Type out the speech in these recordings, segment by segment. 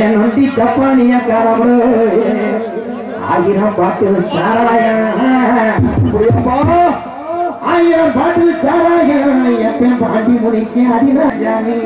என் நொண்டி சப்பானிய காரவரு ஆயிரம் பாட்டு சாராயம் ஆயிரம் பாட்டு சாராயம் எப்பன் பாண்டி முடிக்க அடிராஜாமி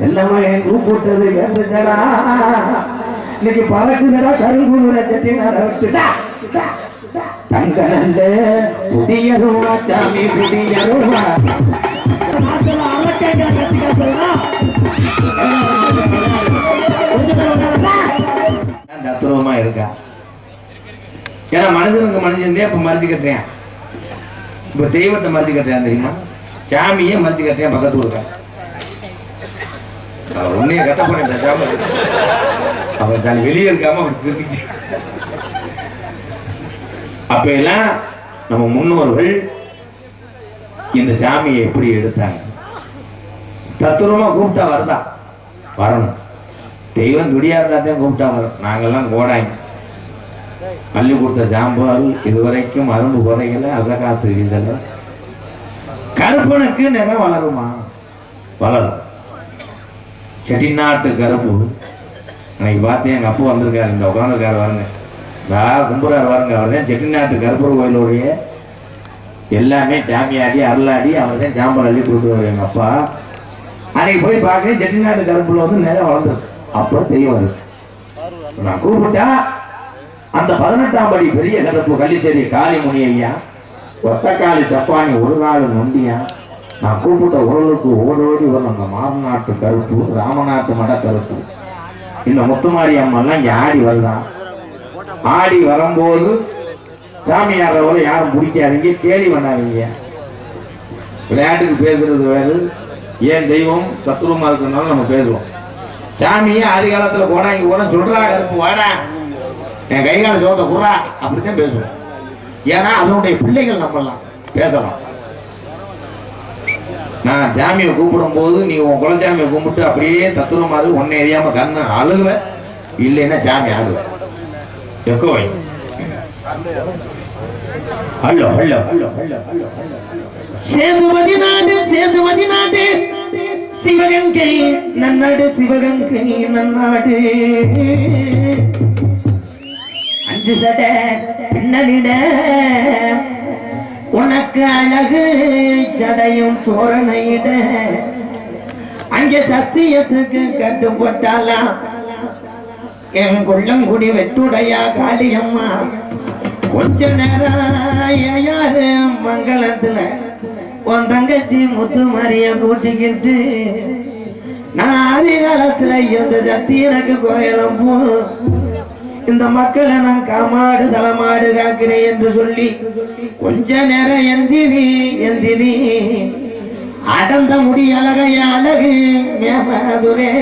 எல்லாமே கூப்பிட்டது கேட்டுச்சடா. இன்னைக்கு பழக்குதடா கருங்குழுற சட்டி நட விட்டுடா தங்க நல்ல புடியருவா சாமி புடியருவா. தத்ரூபமா ஏன்னா மனுஷனுக்கு மனுஷன் இப்ப மறைச்சு கட்டுறேன். இப்ப தெய்வத்தை மறைச்சு கட்டுறேன் தெரியுமா? சாமியே மறைச்சு கட்டுறேன் பக்கத்து ஊருக்கா உன்னைய கட்ட போறேன் பேசாம அவன் தான் வெளியே இருக்காம அவர் திருத்திச்சு அப்ப எல்லாம் நம்ம முன்னோர்கள் இந்த சாமியை எப்படி எடுத்தாங்க? தத்துவமா கூப்பிட்டா வருதா? வரணும். தெய்வம் துடியா இருந்தா தான் கூப்பிட்டா வரும். நாங்கெல்லாம் கோடாங்க அள்ளி கொடுத்த சாம்பார் இதுவரைக்கும் அரும்பு குறையில அசகாத்து வீசல. கருப்பனுக்கு நகை வளருமா? வளரும். செட்டிநாட்டு கருப்பு அன்னைக்கு பார்த்தேன் எங்க அப்பா வந்திருக்காரு இந்த உட்காந்துருக்காரு வாருங்க நான் கும்புறார் வாருங்க அவர் தான் செட்டிநாட்டு கருப்பூர் கோயிலுடைய எல்லாமே சாமியாடி அருளாடி அவர் தான் சாம்பல் அள்ளி கொடுக்குறாரு எங்க அப்பா. அன்னைக்கு போய் பார்க்க செட்டிநாட்டு கருப்புல வந்து நகை வளர்ந்துருக்கு. அப்போ தெரியும் நான் கூப்பிட்டா அந்த பதினெட்டாம் படி பெரிய கருப்பு காளி காளிமுனி ஐயா ஒத்தக்காளி சப்பானி ஒரு நாள் நொண்டியா? நான் கூப்பிட்ட உரலுக்கு ஓடோடி வரும் அந்த மாமநாட்டு கருப்பு ராமநாட்டு மட கருப்பு. இந்த முத்துமாரி அம்மெல்லாம் இங்க ஆடி வருதான் ஆடி வரும்போது சாமியாரவரை யாரும் பிடிக்காதீங்க கேலி பண்ணாதீங்க. விளையாட்டுக்கு பேசுறது வேறு. ஏன் தெய்வம் தத்துவமா இருக்கிறதுனால நம்ம பேசுவோம். சாமியே ஆதி காலத்துல போனா இங்க போனா சொல்றா கருப்பு வாடா. என் கைகால சோத்த குறா அப்படித்தான் பேசுவோம் ஏன்னா அதனுடைய பிள்ளைகள் நம்பலாம் பேசலாம். நான் ஜாமியை கூப்பிடும் போது நீ உன் குலசாமியை கும்பிட்டு அப்படியே தத்துவமாறு ஒன்னை எரியாம கண்ணு அழுகுவ? இல்லைன்னா ஜாமி ஆடுவ எக்கோவை hello hello hello hello hello Sethumathi நாடு சேதுமதி நாடு. சிவகங்கை நன்னாடு சிவகங்கை நன்னாடு. அஞ்சு சடை பின்னலிட. உனக்கு அழகு சடையும் தோரணையிட. அங்க சத்தியத்துக்கு கட்டுப்பட்டாலாம் என் கொள்ளங்குடி வெட்டுடையா காளியம்மா. கொஞ்ச நேரம் யாரு மங்களத்துல? உன் தங்கச்சி முத்து மாரிய கூட்டிக்கிட்டு. நான் ஆதி காலத்துல இருந்த சத்தி எனக்கு குறையலாம் போ இந்த மக்களை நான் காமாடு தலமாடு காக்கிறேன் என்று சொல்லி கொஞ்ச நேரம் எந்திரி எந்திரி அடந்த முடி அழகைய அழகு மேமதுரே.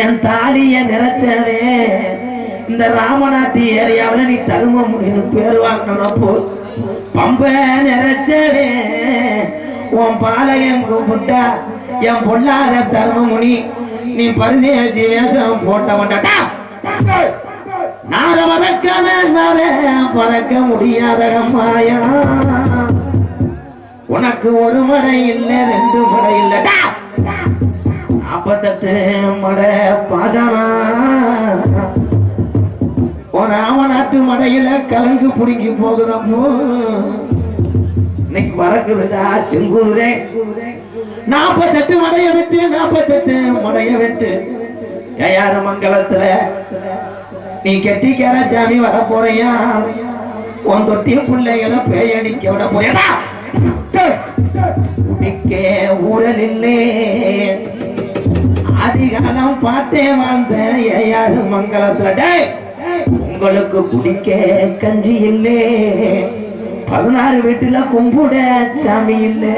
என் தாலிய நிறைச்சவே இந்த ராமநாட்டு ஏரியாவில் நீ தரும முடின்னு பேர் வாங்கினப்போ பம்ப நிறைச்சவே உன் பாளையம் கூப்பிட்டா என் பொல்லாத தர்மமுனி நீ பரிதேசி வேஷம் போட்ட மாட்டாட்டா நார பறக்காத பறக்க முடியாத மாயா. உனக்கு ஒரு மடை இல்லை ரெண்டு மடை இல்லடா நாப்பத்தெட்டு மடை பாசனா. உன் ராமநாட்டு மடையில கலங்கு பிடிங்கி போகுதப்போ இன்னைக்கு பறக்குதுடா செங்குதிரே நாற்பத்தெட்டு மடைய விட்டு நாற்பத்தெட்டு மடைய விட்டு. யாரு மங்கலத்துல நீ கெட்டிக்கார சாமி வர போறியா? உன் தொட்டிய பிள்ளைகளை பேயடிக்க விட போறியா குடிக்க ஊழல் இல்லே. அதிகாலம் பார்த்தே வாழ்ந்த யாரு மங்களத்துல. டே உங்களுக்கு குடிக்க கஞ்சி இல்லே. பதினாறு வீட்டுல கும்பிட சாமி இல்லே.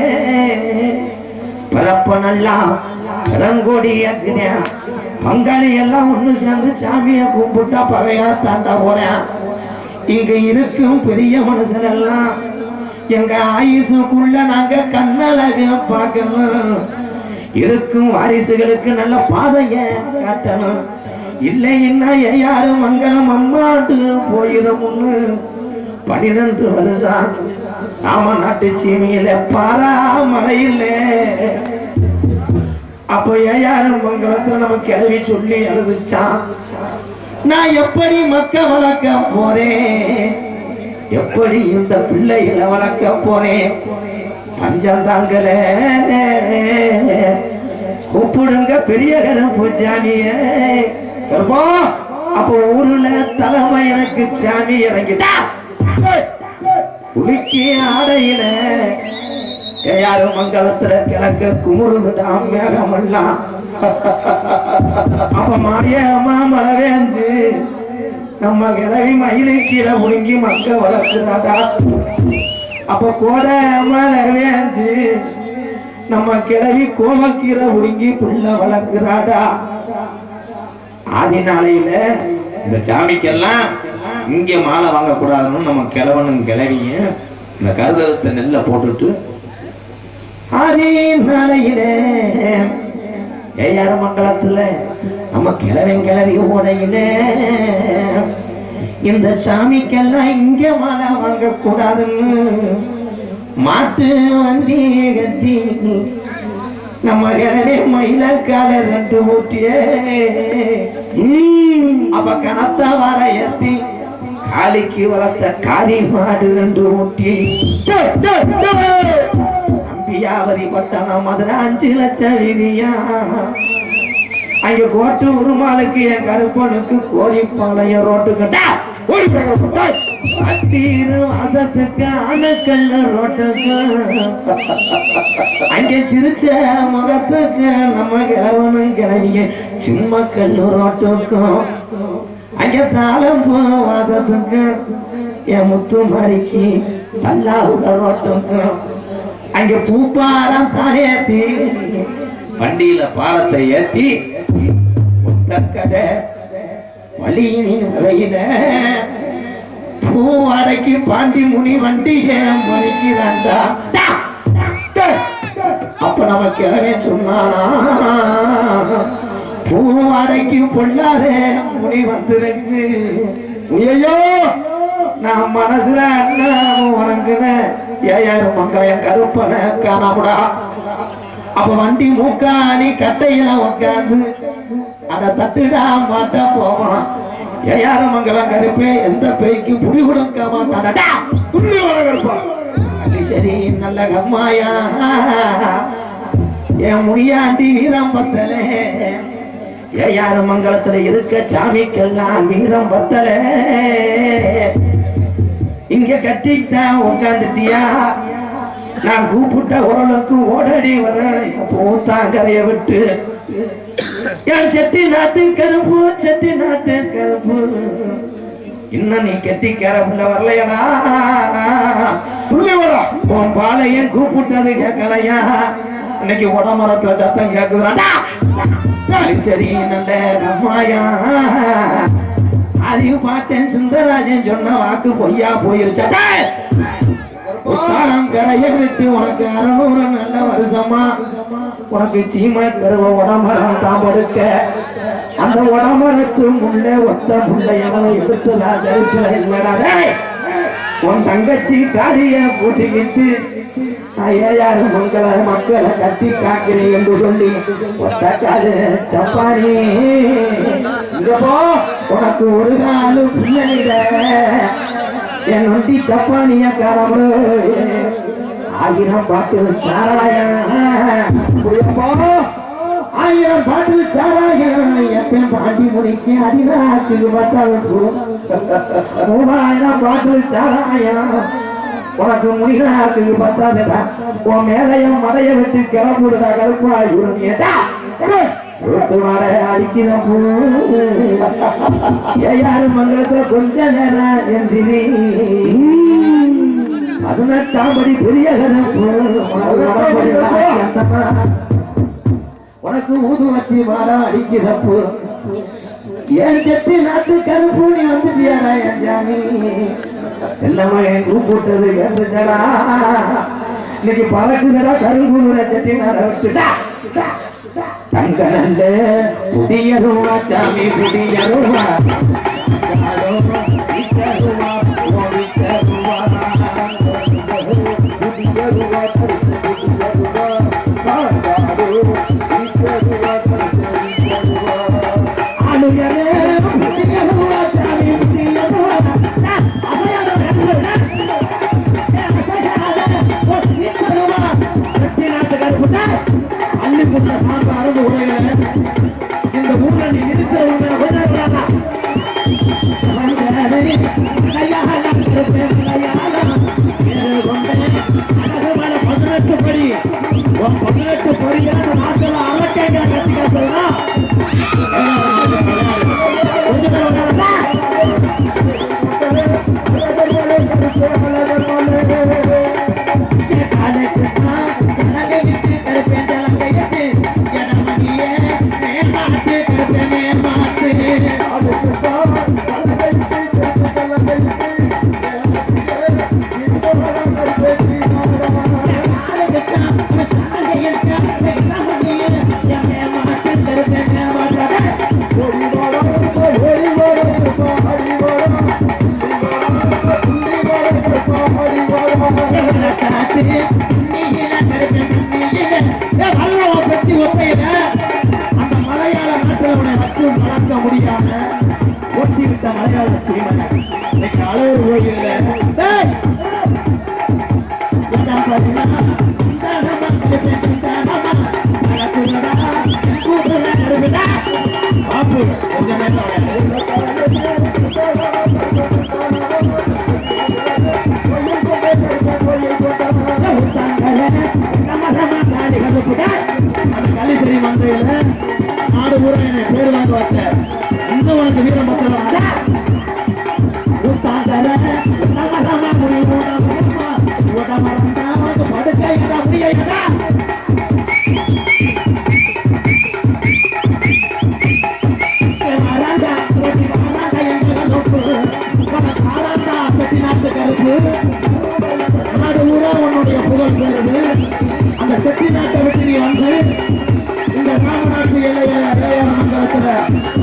பிறப்பனெல்லாம் ரங்கோடி அக்னியா. பங்காளி எல்லாம் ஒண்ணு சேர்ந்து சாமியை கும்பிட்டா பகையா தாண்டா போறேன். இங்க இருக்கும் பெரிய மனுஷன் எல்லாம் எங்க ஆயுசுக்குள்ள நாங்க கண்ணழக பார்க்கணும். இருக்கும் வாரிசுகளுக்கு நல்ல பாதைய காட்டணும். இல்லைன்னா யாரும் மங்களம் அம்மாட்டு போயிடும்னு பனிரெண்டு வருஷம் நாம நாட்டு சீமையில பாரா மழையில்லை அப்போ ஏயாரும் மங்களத்துல நம்ம கிளவி சொல்லி எழுதிச்சான் நான் எப்படி மக்க வளர்க்க போறேன்? எப்படி இந்த பிள்ளைகளை வளர்க்க போறேன்? பஞ்சம் தாங்கல கூப்பிடுங்க பெரிய கரம் பூஜாமிய கருப்பா அப்போ ஊருல தலைமை எனக்கு சாமி இறங்கிட்டா. உலுக்கி ஆடையில யாரு மங்களத்துல கிழக்க குமுறுதுடாம் மேகமெல்லாம் அப்ப மாரியம்மா மழை வேஞ்சு நம்ம கிளவி மயிலை கீழே ஒழுங்கி மக்க வளர்க்குறாடா அப்ப கோடை மழை வேஞ்சு நம்ம கிளவி கோமக்கீரை உடுங்கி புள்ள வளர்க்குறாடா. ஆதி நாளையில இந்த சாமிக்கெல்லாம் இங்க மாலை வாங்கக்கூடாதுன்னு நம்ம கிழவனும் கிளவியும் இந்த கருதலத்தை நெல்லை போட்டுட்டு ஆதி நாளையில ஏயார மங்களத்துல நம்ம கிழவன் கிளவி ஓடையில. இந்த சாமிக்கெல்லாம் இங்க மாலை வாங்கக்கூடாதுன்னு மாட்டு வண்டி கட்டி நம்ம கிழவே மயிலக்கால ரெண்டு ஊட்டியே. அப்ப கனத்த வர ஏத்தி காளிக்கு வளர்த்த காரி மாடு ரெண்டு ஊட்டி. அம்பியாவதி பட்டணம் மதுரை அஞ்சு லட்சம் வீதியா அங்க கோட்டு உருமாலுக்கு என் கருப்பனுக்கு கோழிப்பாளையம் ரோட்டு பத்தீரு மாசத்துக்கு அணுக்கல்ல ரோட்டுக்கு அங்கே சிரிச்ச முகத்துக்கு நம்ம கிழவனும் கிளவிய சும்மா கல்லு ரோட்டுக்கும் அங்க தாளம் போ வாசத்துக்கு என் முத்து மாறிக்கு நல்லா உள்ள ரோட்டுக்கும் அங்க பூப்பாரம் தானேத்தி வண்டியில பாலத்தை ஏத்தி முத்தக்கடை வழியின் வரையில பூவாடைக்கு பாண்டி முனி வண்டிகை மறைக்கிறாண்டா அப்ப நம்ம கிழவே சொன்னானா? பூவாடைக்கு பொல்லாதே முனி வந்துருச்சு. ஐயோ நான் மனசுல அண்ணா உனக்குன ஏயாயிரம் மக்களையும் கருப்பன காணாமுடா அப்ப வண்டி மூக்காணி கட்டையில உட்காந்து அத தட்டுடா மாட்ட போவான் ஏயார மங்கலம் கருப்பே எந்த பேய்க்கு புடி கொடுக்க மாட்டானடா சரி நல்ல கம்மாயா. என் முடியாண்டி வீரம் பத்தலே. ஏயார மங்கலத்துல இருக்க சாமிக்கெல்லாம் வீரம் பத்தலே. இங்க கட்டித்தான் உட்காந்துட்டியா நான் கூப்பிட்ட உரலுக்கு ஓடடி வர பூத்தாங்கரைய விட்டு. என் செட்டி நாட்டு கருப்பு செட்டி நாட்டு கருப்பு இன்னும் நீ கெட்டி கரப்புல வரலையடா. துள்ளி வர உன் பாளையம் கூப்பிட்டது கேட்கலையா இன்னைக்கு உடமரத்துல சத்தம் கேக்குதுடா. சரி நல்ல அம்மாயா அதையும் பார்த்தேன் சுந்தரராஜன் சொன்ன வாக்கு பொய்யா போயிருச்சாடா உத்தாரம் விட்டு உனக்கு அறுநூறு நல்ல வருஷமா? உனக்கு சீமை கருவ உடம்பரம் தான் படுக்க அந்த உடம்பரத்து முள்ளே ஒத்த முள்ள எடுத்து நான் உன் தங்கச்சி காரிய கூட்டிக்கிட்டு ஐயாயிரம் மங்கள மக்களை கட்டி காக்கிறேன் என்று சொல்லி ஒட்டக்காது சப்பானி இதப்போ உனக்கு ஒரு நாளும் பிள்ளைட என் நொண்டி சப்பானிய காரமு ஆயிரம் பாட்டு சாராயம். ஆயிரம் பாட்டு சாராயம். எப்பயும் பாண்டி முடிக்க அடிநாட்டுக்கு பத்தாது மூவாயிரம் பாட்டு சாராயம். உனக்கு முடிநாட்டுக்கு பத்தாதுடா உன் மேலையும் மடைய விட்டு கிளம்புடுடா கருப்பா உரிமையடா ரோட்டு வாட அடிக்கிற கொஞ்ச நேரம் எந்திரி பதினெட்டாம் படி பெரிய உனக்கு ஊதுவத்தி மாடம் அடிக்கிறப்போ என் செட்டி நாட்டு கருப்பு வந்துட்டியாடா என் ஜாமி? எல்லாமே என் கூப்பிட்டது கேட்டுச்சடா இன்னைக்கு பறக்குதுடா கருங்குதுற செட்டி நாட விட்டுடா தங்க நல்ல ரூபா சாமி புதிய ரூபா புதிய ரூபா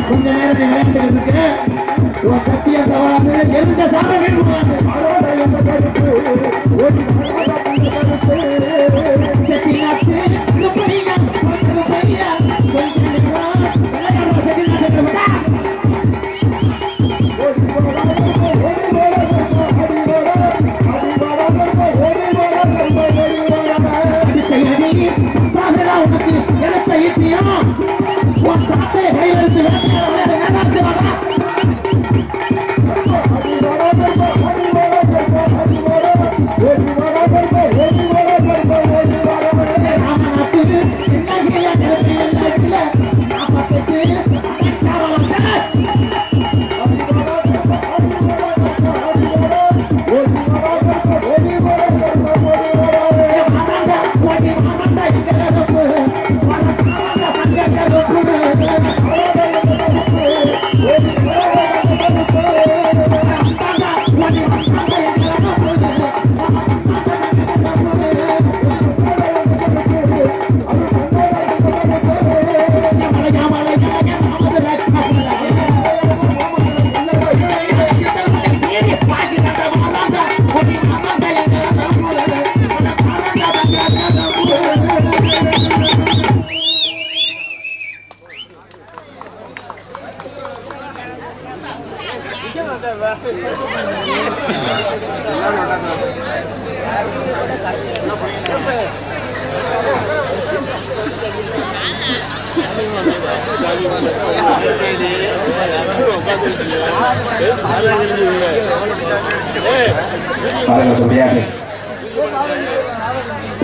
கொஞ்ச நேரம் நீ விளையாண்டுட்டு இருக்க சத்திய எந்த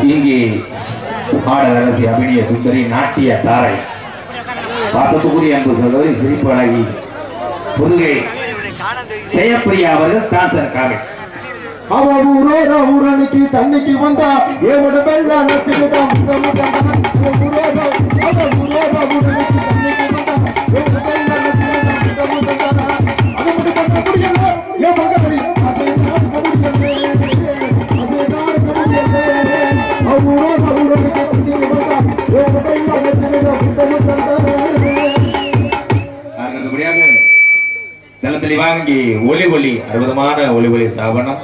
இங்கே பாடல் அபிநய சுந்தரி நாட்டிய தாரை. பாசத்துக்குரிய அன்பு சகோதரி சிரிப்பு அழகி. புதுகை ஜெயப்பிரியா அவர்கள் தாசர் காவை அவ ஊரோட ஊரணிக்கு தண்ணிக்கு வந்தா ஏவட வெள்ள நச்சுக்கிட்டான் முத்த அவ ஊரணிக்கு தண்ணிக்கு வந்தா வெள்ள அது மட்டும் பண்ண முடியல ஏன் திவாங்கி ஒலி ஒலி அற்புதமான ஒலி ஒலி ஸ்தாபனம்.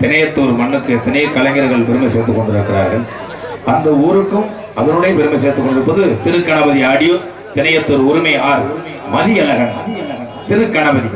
திணையத்தூர் மண்ணுக்கு திணைய கலைஞர்கள் பெருமை சேர்த்துக் கொண்டிருக்கிறார்கள். அந்த ஊருக்கும் அதனுடைய பெருமை சேர்த்துக் கொண்டிருப்பது திருக்கணபதி ஆடியோ திணையத்தூர் உரிமை ஆர் மதியழகன். திருக்கணபதி.